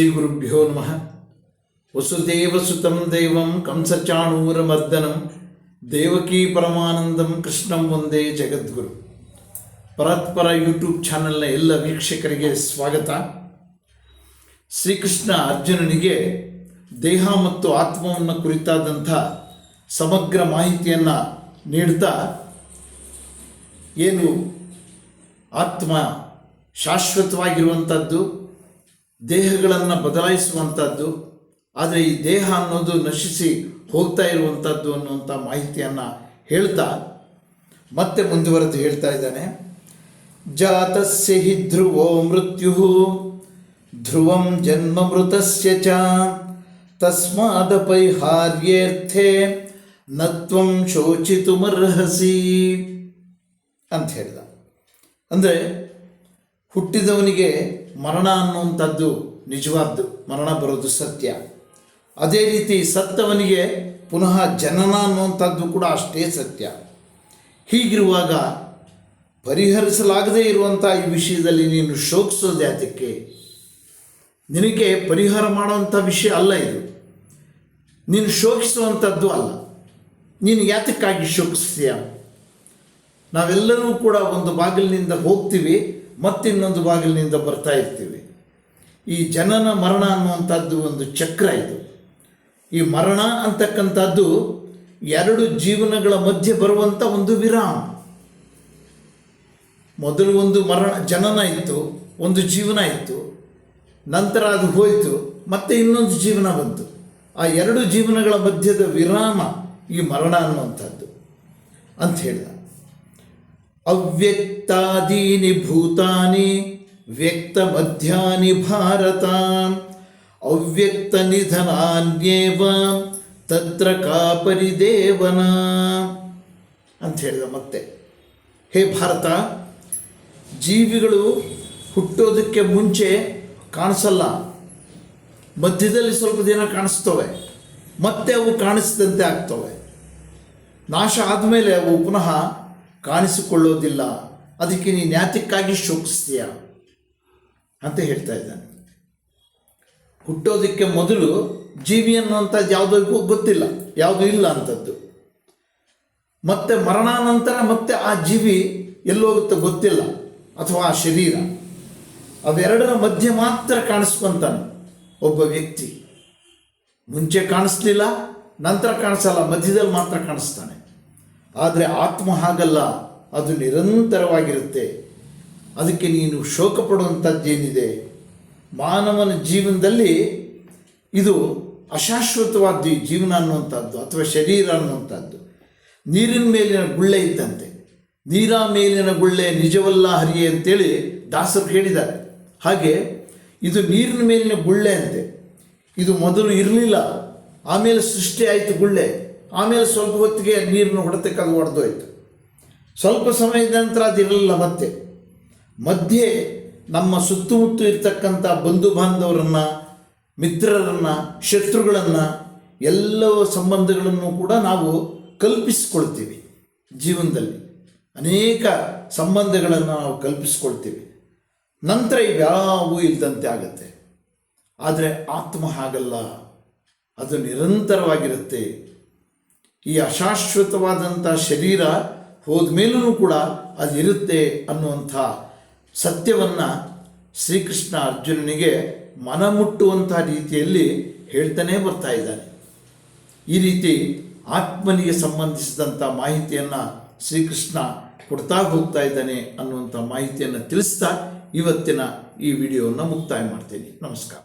ಶ್ರೀ ಗುರುಭ್ಯೋ ನಮಃ ವಸುದೇವಸುತಂ ದೇವಂ ಕಂಸಚಾಣೂರಮರ್ದನಂ ದೇವಕೀ ಪರಮಾನಂದಂ ಕೃಷ್ಣಂ ಒಂದೇ ಜಗದ್ಗುರು. ಪರತ್ಪರ ಯೂಟ್ಯೂಬ್ ಚಾನೆಲ್ನ ಎಲ್ಲ ವೀಕ್ಷಕರಿಗೆ ಸ್ವಾಗತ. ಶ್ರೀಕೃಷ್ಣ ಅರ್ಜುನನಿಗೆ ದೇಹ ಮತ್ತು ಆತ್ಮವನ್ನು ಕುರಿತಾದಂಥ ಸಮಗ್ರ ಮಾಹಿತಿಯನ್ನು ನೀಡ್ತಾ, ಏನು ಆತ್ಮ ಶಾಶ್ವತವಾಗಿರುವಂಥದ್ದು ದೇಹಗಳನ್ನು ಬದಲಾಯಿಸುವಂಥದ್ದು ಆದರೆ ಈ ದೇಹ ಅನ್ನೋದು ನಶಿಸಿ ಹೋಗ್ತಾ ಇರುವಂಥದ್ದು ಅನ್ನುವಂಥ ಮಾಹಿತಿಯನ್ನು ಹೇಳ್ತಾ, ಮತ್ತೆ ಮುಂದುವರೆದು ಹೇಳ್ತಾ ಇದ್ದಾನೆ. ಜಾತಸ್ಯ ಹಿ ಧ್ರುವೋ ಮೃತ್ಯು ಧ್ರುವಂ ಜನ್ಮ ಮೃತಸ್ಯ ಚ ತಸ್ಮಾದಪೈಹಾರ್ಯರ್ಥೆ ನತ್ವಂ ಶೋಚಿತುಮರ್ಹಸಿ ಅಂತ ಹೇಳಿದ. ಅಂದರೆ ಹುಟ್ಟಿದವನಿಗೆ ಮರಣ ಅನ್ನುವಂಥದ್ದು ನಿಜವಾದ್ದು. ಮರಣ ಬರೋದು ಸತ್ಯ. ಅದೇ ರೀತಿ ಸತ್ತವನಿಗೆ ಪುನಃ ಜನನ ಅನ್ನುವಂಥದ್ದು ಕೂಡ ಅಷ್ಟೇ ಸತ್ಯ. ಹೀಗಿರುವಾಗ ಪರಿಹರಿಸಲಾಗದೇ ಇರುವಂಥ ಈ ವಿಷಯದಲ್ಲಿ ನೀನು ಶೋಕಿಸೋದು ಯಾತಕ್ಕೆ ನಿನಗೆ ಪರಿಹಾರ ಮಾಡುವಂಥ ವಿಷಯ ಅಲ್ಲ ಇದು. ನೀನು ಶೋಕಿಸುವಂಥದ್ದು ಅಲ್ಲ. ನೀನು ಯಾತಕ್ಕಾಗಿ ಶೋಕಿಸ್ತೀಯ? ನಾವೆಲ್ಲರೂ ಕೂಡ ಒಂದು ಬಾಗಿಲಿನಿಂದ ಹೋಗ್ತೀವಿ. ಮತ್ತಿನ್ನೊಂದು ಬಾಗಿಲಿನಿಂದ ಬರ್ತಾ ಇರ್ತೀವಿ. ಈ ಜನನ ಮರಣ ಅನ್ನುವಂಥದ್ದು ಒಂದು ಚಕ್ರ ಇದು. ಈ ಮರಣ ಅಂತಕ್ಕಂಥದ್ದು ಎರಡು ಜೀವನಗಳ ಮಧ್ಯೆ ಬರುವಂಥ ಒಂದು ವಿರಾಮ. ಮೊದಲು ಒಂದು ಮರಣ, ಜನನ ಇತ್ತು, ಒಂದು ಜೀವನ ಇತ್ತು, ನಂತರ ಅದು ಹೋಯಿತು, ಮತ್ತೆ ಇನ್ನೊಂದು ಜೀವನ ಬಂತು. ಆ ಎರಡು ಜೀವನಗಳ ಮಧ್ಯದ ವಿರಾಮ ಈ ಮರಣ ಅನ್ನುವಂಥದ್ದು ಅಂತ ಹೇಳಿದ. ಅವ್ಯಕ್ತಾದೀನಿ ಭೂತಾನಿ ವ್ಯಕ್ತ ಮಧ್ಯಾನಿ ಭಾರತ. ಅವ್ಯಕ್ತ ನಿಧನಾನ್ಯೇವ, ತತ್ರ ಕಾಪರಿದೇವನ. ಅಂತ ಹೇಳಿದ ಮತ್ತೆ. ಹೇ ಭಾರತ, ಜೀವಿಗಳು ಹುಟ್ಟೋದಕ್ಕೆ ಮುಂಚೆ ಕಾಣಿಸಲ್ಲ. ಮಧ್ಯದಲ್ಲಿ ಸ್ವಲ್ಪ ದಿನ ಕಾಣಿಸ್ತವೆ. ಮತ್ತೆ ಅವು ಕಾಣಿಸಿದಂತೆ ಆಗ್ತವೆ. ನಾಶ ಆದಮೇಲೆ ಅವು ಪುನಃ ಕಾಣಿಸಿಕೊಳ್ಳೋದಿಲ್ಲ. ಅದಕ್ಕೆ ನೀನು ಯಾತಕ್ಕಾಗಿ ಶೋಕಿಸ್ತೀಯ? ಅಂತ ಹೇಳ್ತಾ ಇದ್ದಾನೆ. ಹುಟ್ಟೋದಕ್ಕೆ ಮೊದಲು ಜೀವಿ ಅನ್ನುವಂಥದ್ದು ಯಾವುದಕ್ಕೂ ಗೊತ್ತಿಲ್ಲ. ಯಾವುದೂ ಇಲ್ಲ ಅಂಥದ್ದು ಮತ್ತೆ ಮರಣಾನಂತರ ಮತ್ತೆ ಆ ಜೀವಿ ಎಲ್ಲೋಗುತ್ತೆ ಗೊತ್ತಿಲ್ಲ. ಅಥವಾ ಆ ಶರೀರ. ಅವೆರಡರ ಮಧ್ಯೆ ಮಾತ್ರ ಕಾಣಿಸ್ಕೊಂತಾನೆ ಒಬ್ಬ ವ್ಯಕ್ತಿ. ಮುಂಚೆ ಕಾಣಿಸ್ಲಿಲ್ಲ, ನಂತರ ಕಾಣಿಸಲ್ಲ, ಮಧ್ಯದಲ್ಲಿ ಮಾತ್ರ ಕಾಣಿಸ್ತಾನೆ. ಆದರೆ ಆತ್ಮ ಹಾಗಲ್ಲ, ಅದು ನಿರಂತರವಾಗಿರುತ್ತೆ. ಅದಕ್ಕೆ ನೀನು ಶೋಕ ಪಡುವಂಥದ್ದೇನಿದೆ ಮಾನವನ ಜೀವನದಲ್ಲಿ ಇದು ಅಶಾಶ್ವತವಾದ ಜೀವನ ಅನ್ನುವಂಥದ್ದು, ಅಥವಾ ಶರೀರ ಅನ್ನುವಂಥದ್ದು. ನೀರಿನ ಮೇಲಿನ ಗುಳ್ಳೆ ಇದ್ದಂತೆ. ನೀರ ಮೇಲಿನ ಗುಳ್ಳೆ ನಿಜವಲ್ಲ ಹರಿಯೇ ಅಂತೇಳಿ ದಾಸರು ಹೇಳಿದ್ದಾರೆ. ಹಾಗೆ ಇದು ನೀರಿನ ಮೇಲಿನ ಗುಳ್ಳೆ ಅಂತೆ. ಇದು ಮೊದಲು ಇರಲಿಲ್ಲ, ಆಮೇಲೆ ಸೃಷ್ಟಿ ಆಯಿತು ಗುಳ್ಳೆ. ಆಮೇಲೆ ಸ್ವಲ್ಪ ಹೊತ್ತಿಗೆ ನೀರನ್ನು ಹೊಡೆತಕ್ಕೆ ಅದು ಸ್ವಲ್ಪ ಸಮಯದ ನಂತರ ಅದಿರಲಿಲ್ಲ ಮತ್ತೆ. ಮಧ್ಯೆ ನಮ್ಮ ಸುತ್ತಮುತ್ತ ಇರ್ತಕ್ಕಂಥ ಬಂಧು ಬಾಂಧವರನ್ನು, ಮಿತ್ರರನ್ನು, ಶತ್ರುಗಳನ್ನು, ಎಲ್ಲ ಸಂಬಂಧಗಳನ್ನು ಕೂಡ ನಾವು ಕಲ್ಪಿಸಿಕೊಳ್ತೀವಿ ಜೀವನದಲ್ಲಿ. ಅನೇಕ ಸಂಬಂಧಗಳನ್ನು ನಾವು ಕಲ್ಪಿಸ್ಕೊಳ್ತೀವಿ. ನಂತರ ಇವ್ಯಾವೂ ಇಲ್ಲದಂತೆ ಆಗುತ್ತೆ. ಆದರೆ ಆತ್ಮ ಹಾಗಲ್ಲ. ಅದು ನಿರಂತರವಾಗಿರುತ್ತೆ. ಈ ಅಶಾಶ್ವತವಾದಂಥ ಶರೀರ ಹೋದ ಮೇಲೂ ಕೂಡ ಅದಿರುತ್ತೆ ಅನ್ನುವಂಥ ಸತ್ಯವನ್ನು ಶ್ರೀಕೃಷ್ಣ ಅರ್ಜುನನಿಗೆ ಮನಮುಟ್ಟುವಂಥ ರೀತಿಯಲ್ಲಿ ಹೇಳ್ತಾನೇ ಬರ್ತಾ ಇದ್ದಾನೆ. ಈ ರೀತಿ ಆತ್ಮನಿಗೆ ಸಂಬಂಧಿಸಿದಂಥ ಮಾಹಿತಿಯನ್ನು ಶ್ರೀಕೃಷ್ಣ ಕೊಡ್ತಾ ಹೋಗ್ತಾ ಇದ್ದಾನೆ ಅನ್ನುವಂಥ ಮಾಹಿತಿಯನ್ನು ತಿಳಿಸ್ತಾ ಇವತ್ತಿನ ಈ ವಿಡಿಯೋವನ್ನು ಮುಕ್ತಾಯ ಮಾಡ್ತೀನಿ. ನಮಸ್ಕಾರ.